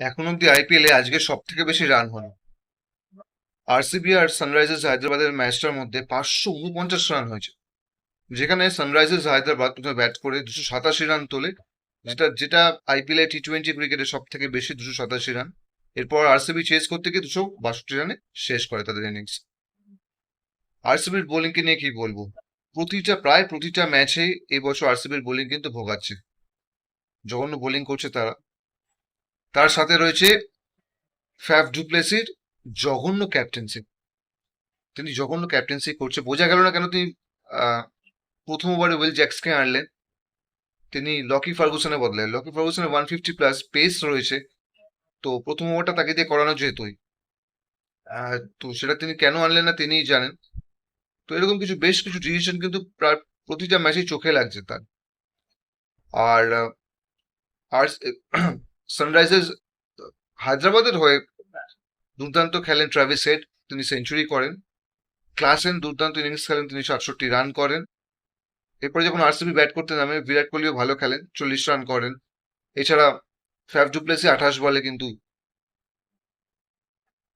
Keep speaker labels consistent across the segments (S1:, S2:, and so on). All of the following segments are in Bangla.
S1: এখন অব্দি আইপিএলে আজকে সব থেকে বেশি রান হলো। আরসিবি আর সানরাইজার্স হায়দ্রাবাদের ম্যাচটার মধ্যে পাঁচশো উনপঞ্চাশ রান হয়েছে। যেখানে সানরাইজার্স হায়দ্রাবাদ প্রথমে ব্যাট করে দুশো সাতাশি রান তোলে, যেটা যেটা আইপিএল টি টোয়েন্টি ক্রিকেটে সব থেকে বেশি দুশো সাতাশি রান এরপর আরসিবি চেস করতে গিয়ে দুশো বাষট্টি রানে শেষ করে তাদের ইনিংস আরসিবির বোলিংকে নিয়ে কি বলব? প্রতিটা, প্রায় প্রতিটা ম্যাচে এবছর আরসিবির বোলিং কিন্তু ভোগাচ্ছে। জঘন্য বোলিং করছে তারা। তার সাথে রয়েছে ফ্যাফ ডুপ্লেসির জঘন্য ক্যাপ্টেন্সি তিনি জঘন্য ক্যাপ্টেন্সি করছে। বোঝা গেল না কেন তিনি প্রথম ওভারে উইল জ্যাক্সকে আনলেন। তিনি লকি ফার্গুসনে বদলেন লকি ফার্গুসনে ওয়ান ফিফটি প্লাস পেস রয়েছে। তো প্রথম ওভারটা তাকে দিয়ে করানো যেতই। তো সেটা তিনি কেন আনলেন না তিনিই জানেন। তো এরকম কিছু, বেশ কিছু ডিসিশন কিন্তু প্রায় প্রতিটা ম্যাচেই চোখে লাগছে তার। আর আর সানরাইজার্স হায়দ্রাবাদের হয়ে দুর্দান্ত খেলেন ট্রাভিস হেড তিনি সেঞ্চুরি করেন। ক্লাসেন দুর্দান্ত ইনিংস খেলেন, তিনি সাতষট্টি রান করেন। এরপরে যখন আরসিবি ব্যাট করতে নামে, বিরাট কোহলিও ভালো খেলেন, চল্লিশ রান করেন। এছাড়া ফ্যাফ ডুপ্লেসি আঠাশ বলে কিন্তু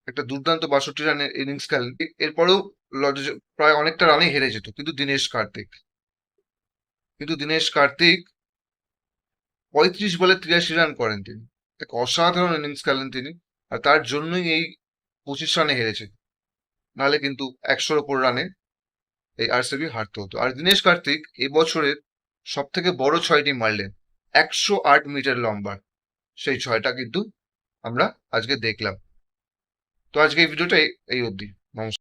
S1: একটা দুর্দান্ত বাষট্টি রানের ইনিংস খেলেন। এরপরেও প্রায় অনেকটা রানে হেরে যেত, কিন্তু দীনেশ কার্তিক। কিন্তু দীনেশ কার্তিক পঁয়ত্রিশ বলে তিরাশি রান করেন তিনি। এক অসাধারণ ইনিংস খেলেন তিনি আর তার জন্যই এই পঁচিশ রানে হেরেছে। নাহলে কিন্তু একশোর ওপর রানে এই আরসিবি হারতে হতো। আর দীনেশ কার্তিক এবছরের সব থেকে বড় ছয়টি মারলেন। একশো আট মিটার লম্বা। সেই ছয়টা কিন্তু আমরা আজকে দেখলাম। তো আজকে এই ভিডিওটা এই- অবধি। নমস্কার।